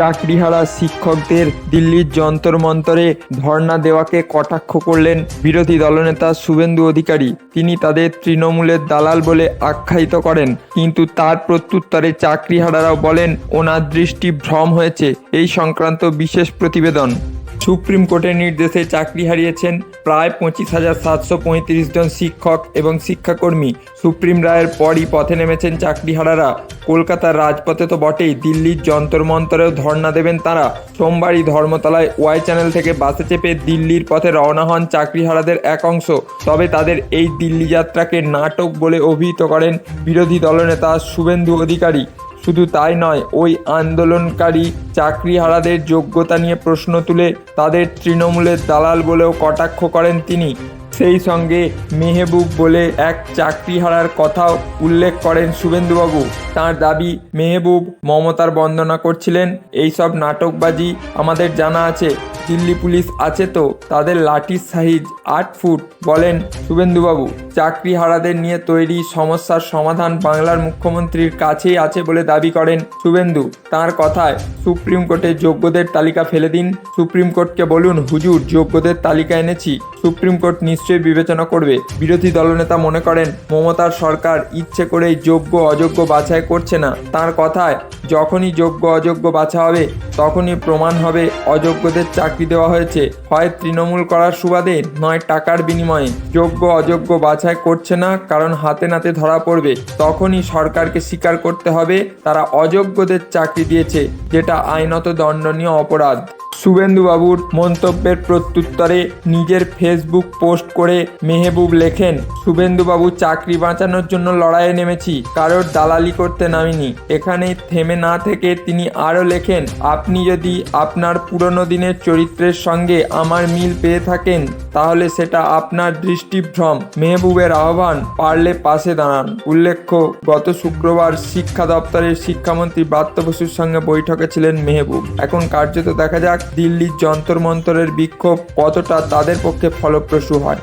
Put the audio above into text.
চাকরিহারা শিক্ষকদের দিল্লির যন্তর মন্তরে ধর্ণা দেওয়াকে কটাক্ষ করলেন বিরোধী দলনেতা শুভেন্দু অধিকারী। তিনি তাদের তৃণমূলের দালাল বলে আখ্যায়িত করেন। কিন্তু তার প্রত্যুত্তরে চাকরিহারারাও বলেন, ওনার দৃষ্টি ভ্রম হয়েছে। এই সংক্রান্ত বিশেষ প্রতিবেদন। সুপ্রিম কোর্টের নির্দেশে চাকরি হারিয়েছেন প্রায় পঁচিশ হাজার সাতশো পঁয়ত্রিশ জন শিক্ষক এবং শিক্ষাকর্মী। সুপ্রিম রায়ের পরই পথে নেমেছেন চাকরিহারারা। কলকাতার রাজপথে তো বটেই, দিল্লির যন্তর মন্তরেও ধর্ণা দেবেন তারা। সোমবারই ধর্মতলায় ওয়াই চ্যানেল থেকে বাসে চেপে দিল্লির পথে রওনা হন চাকরিহারাদের এক অংশ। তবে তাদের এই দিল্লি যাত্রাকে নাটক বলে অভিহিত করেন বিরোধী দলনেতা শুভেন্দু অধিকারী। শুধু তাই নয়, ওই আন্দোলনকারী চাকরিহারাদের যোগ্যতা নিয়ে প্রশ্ন তুলে তাদের তৃণমূলের দালাল বলেও কটাক্ষ করেন তিনি। সেই সঙ্গে মেহেবুব বলে এক চাকরিহারার কথাও উল্লেখ করেন শুভেন্দুবাবু। তার দাবি, মেহেবুব মমতার বন্দনা করছিলেন, এইসব নাটকবাজি আমাদের জানা আছে। দিল্লি পুলিশ আছে তো? তাদের লাঠির সাইজ আট ফুট। বলেন, শুভেন্দুবাবু চাকরিহারাদের নিয়ে তৈরি সমস্যার সমাধান বাংলার মুখ্যমন্ত্রীর কাছেই আছে বলে দাবি করেন শুভেন্দু। তার কথায়, সুপ্রিম কোর্টে যোগ্যদের তালিকা ফেলে দিন। সুপ্রিম কোর্টকে বলুন, হুজুর, যোগ্যদের তালিকা এনেছি। সুপ্রিম কোর্ট নিশ্চয়ই বিবেচনা করবে। বিরোধী দলনেতা মনে করেন, মমতার সরকার ইচ্ছে করেই যোগ্য অযোগ্য বাছাই করছে না। তার কথায়, যখনই যোগ্য অযোগ্য বাছা হবে, তখনই প্রমাণ হবে অযোগ্যদের চাকরি দেওয়া হয়েছে। হয় তৃণমূল করার সুবাদে, নয় টাকার বিনিময়ে। যোগ্য, অযোগ্য বাছাই করছে না, কারণ হাতে নাতে ধরা পড়বে। তখনই সরকারকে স্বীকার করতে হবে, তারা অযোগ্যদের চাকরি দিয়েছে, যেটা আইনত দণ্ডনীয় অপরাধ। শুভেন্দুবাবুর মন্তব্যের প্রত্যুত্তরে নিজের ফেসবুক পোস্ট করে মেহবুব লেখেন শুভেন্দুবাবু চাকরি বাঁচানোর জন্য লড়াইয়ে নেমেছি, কারোর দালালি করতে নামিনি। এখানে থেমে না থেকে তিনি আরও লেখেন, আপনি যদি আপনার পুরনো দিনের চরিত্রের সঙ্গে আমার মিল পেয়ে থাকেন, তাহলে সেটা আপনার দৃষ্টিভ্রম। মেহবুবের আহ্বান, পারলে পাশে দাঁড়ান। উল্লেখ্য, গত শুক্রবার শিক্ষা দপ্তরের শিক্ষামন্ত্রী ব্রাত্য বসুর সঙ্গে বৈঠকে ছিলেন মেহবুব। এখন কার্যত দেখা যাক দিল্লির যন্তর মন্তরের বিক্ষোভ কতটা তাদের পক্ষে ফলপ্রসূ হয়?